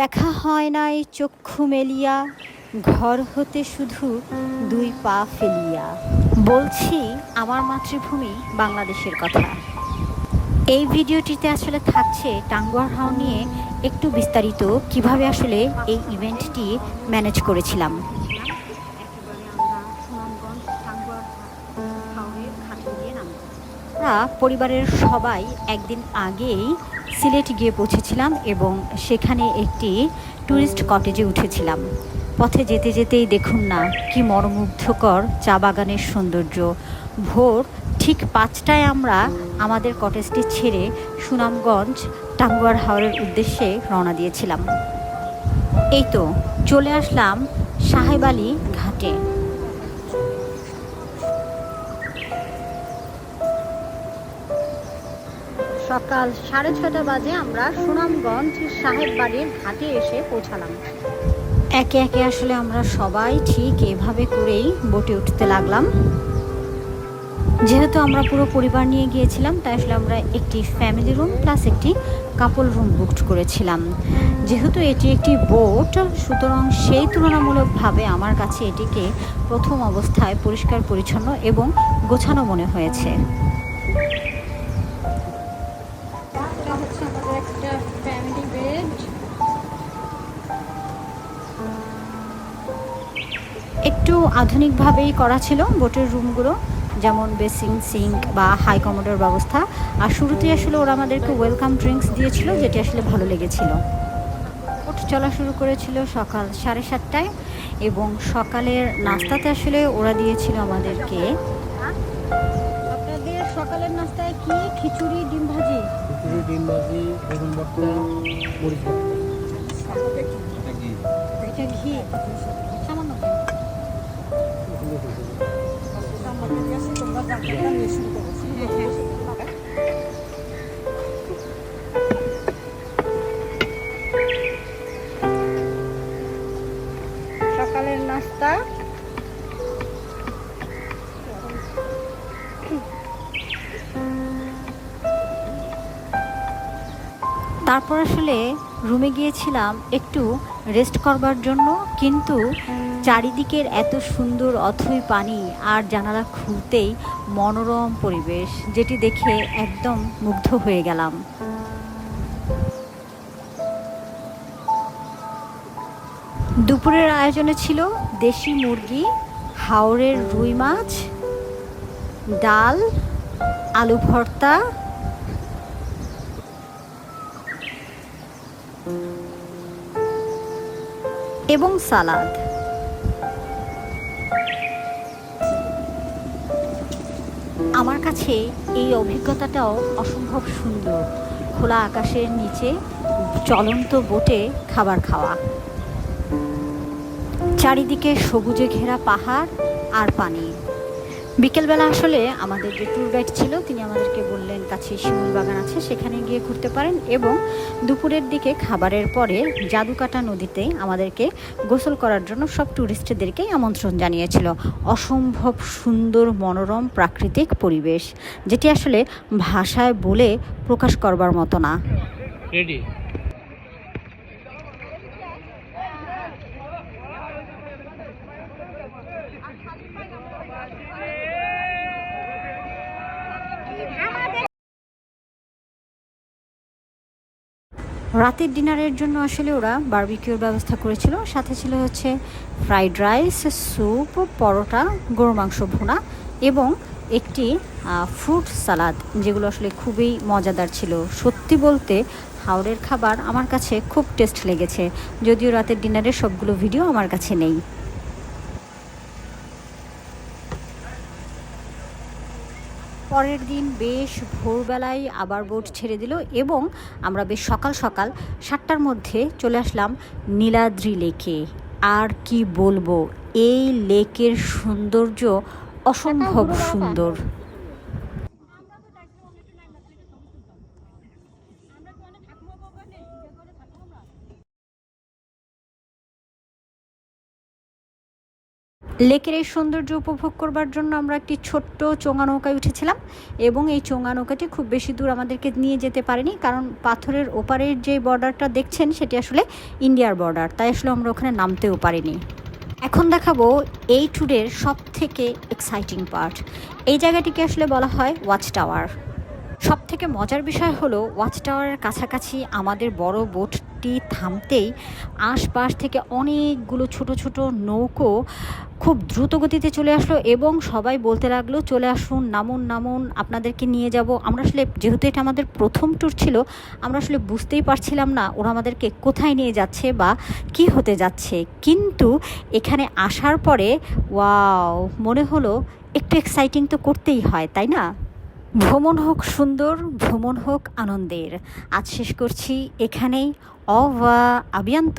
দেখা হয় নাই চক্ষু মেলিয়া, ঘর হতে শুধু দুই পা ফেলিয়া। বলছি, আমার মাতৃভূমি বাংলাদেশের কথা। এই ভিডিওটিতে আসলে থাকছে টাঙ্গুয়ার হাও নিয়ে একটু বিস্তারিত কীভাবে আসলে এই ইভেন্টটি ম্যানেজ করেছিলাম। পরিবারের সবাই একদিন আগেই সিলেট গিয়ে পৌঁছেছিলাম এবং সেখানে একটি ট্যুরিস্ট কটেজে উঠেছিলাম। পথে যেতে যেতেই দেখুন না কি মনোমুগ্ধকর চা বাগানের সৌন্দর্য। ভোর ঠিক পাঁচটায় আমরা আমাদের কটেজটি ছেড়ে সুনামগঞ্জ টাঙ্গুয়ার হাওরের উদ্দেশ্যে রওনা দিয়েছিলাম। এই তো চলে আসলাম সাহেব আলী ঘাটে। সকাল সাড়ে ছটা বাজে আমরা সুনামগঞ্জ সাহেব বাড়ির ঘাটে এসে পৌঁছালাম। একে একে আসলে আমরা সবাই ঠিক এভাবে করেই বোটে উঠতে লাগলাম। যেহেতু আমরা পুরো পরিবার নিয়ে গিয়েছিলাম, তাই আসলে আমরা একটি ফ্যামিলি রুম প্লাস একটি কাপল রুম বুকড করেছিলাম। যেহেতু এটি একটি বোট সুতরাং সেই তুলনামূলকভাবে আমার কাছে এটিকে প্রথম অবস্থায় পরিষ্কার পরিচ্ছন্ন এবং গোছানো মনে হয়েছে। একটা ফ্যামিলি বেড একটু আধুনিকভাবেই করা ছিল বোটের রুমগুলো যেমন বেসিং সিঙ্ক বা হাই কমোডের ব্যবস্থা। আর শুরুতেই আসলে ওরা আমাদেরকে ওয়েলকাম ড্রিঙ্কস দিয়েছিল যেটি আসলে ভালো লেগেছিল। বোট চলা শুরু করেছিল সকাল সাড়ে সাতটায় এবং সকালের নাস্তাতে আসলে ওরা দিয়েছিল আমাদেরকে। আপনাদের সকালের নাস্তায় কি খিচুড়ি ডিম ভাজি? খিচুড়ি ডিম ভাজি বেগুন ভর্তা মরিচ সকালের নাস্তা তারপর আসলে রুমে গিয়েছিলাম একটু রেস্ট করবার জন্য, কিন্তু চারিদিকের এত সুন্দর অথই পানি আর জানালা খুলতেই মনোরম পরিবেশ, যেটি দেখে একদম মুগ্ধ হয়ে গেলাম। দুপুরের আয়োজনে ছিল দেশি মুরগি হাওড়ের রুই মাছ, ডাল, আলু ভর্তা এবং সালাদ। আমার কাছে এই অভিজ্ঞতাটাও অসম্ভব সুন্দর। খোলা আকাশের নিচে চলন্ত বোটে খাবার খাওয়া। চারিদিকে সবুজে ঘেরা পাহাড় আর পানি। বিকেলবেলা আসলে আমাদের যে ট্যুর গাইড ছিল, তিনি আমাদেরকে বললেন, কাছে শিমুল বাগান আছে, সেখানে গিয়ে ঘুরতে পারেন এবং দুপুরের দিকে খাবারের পরে জাদুকাটা নদীতে আমাদেরকে গোসল করার জন্য সব ট্যুরিস্টদেরকেই আমন্ত্রণ জানিয়েছিল। অসম্ভব সুন্দর, মনোরম, প্রাকৃতিক পরিবেশ, যেটি আসলে ভাষায় বলে প্রকাশ করবার মতো না। রেডি রাতের ডিনারের জন্য আসলে ওরা বারবিকিউর ব্যবস্থা করেছিল। সাথে ছিল হচ্ছে ফ্রাইড রাইস, স্যুপ, পরোটা গরু মাংস ভুনা এবং একটি ফ্রুট সালাদ, যেগুলো আসলে খুবই মজাদার ছিল। সত্যি বলতে হাওড়ের খাবার আমার কাছে খুব টেস্ট লেগেছে, যদিও রাতের ডিনারের সবগুলো ভিডিও আমার কাছে নেই। পরের দিন বেশ ভোরবেলায় আবার বোট ছেড়ে দিল এবং আমরা বেশ সকাল সকাল সাতটার মধ্যে চলে আসলাম নীলাদ্রি লেকে। আর কি বলব এই লেকের সৌন্দর্য অসম্ভব সুন্দর। লেকের এই সৌন্দর্য উপভোগ করবার জন্য আমরা একটি ছোট্ট চোঙা নৌকায় উঠেছিলাম এবং এই চোঙা নৌকাটি খুব বেশি দূর আমাদেরকে নিয়ে যেতে পারেনি, কারণ পাথরের ওপারের যে বর্ডারটা দেখছেন সেটি আসলে ইন্ডিয়ার বর্ডার, তাই আসলে আমরা ওখানে নামতেও পারিনি। এখন দেখাবো এই ট্যুরের সব থেকে এক্সাইটিং পার্ট এই জায়গাটিকে আসলে বলা হয় ওয়াচ টাওয়ার সব থেকে মজার বিষয় হলো ওয়াচ টাওয়ারের কাছাকাছি আমাদের বড় বোটটি থামতেই আশপাশ থেকে অনেকগুলো ছোট ছোট নৌকো খুব দ্রুত গতিতে চলে আসলো এবং সবাই বলতে লাগল, চলে আসুন, নামুন নামুন, আপনাদেরকে নিয়ে যাব। আমরা আসলে, যেহেতু এটা আমাদের প্রথম ট্যুর ছিল, আমরা আসলে বুঝতেই পারছিলাম না ওরা আমাদেরকে কোথায় নিয়ে যাচ্ছে বা কি হতে যাচ্ছে। কিন্তু এখানে আসার পরে, ওয়াও, মনে হলো একটু এক্সাইটিং তো করতেই হয়, তাই না? ভ্রমণ হোক সুন্দর ভ্রমণ হোক আনন্দের। আজ শেষ করছি এখানেই। অবা আবিয়ান্ত।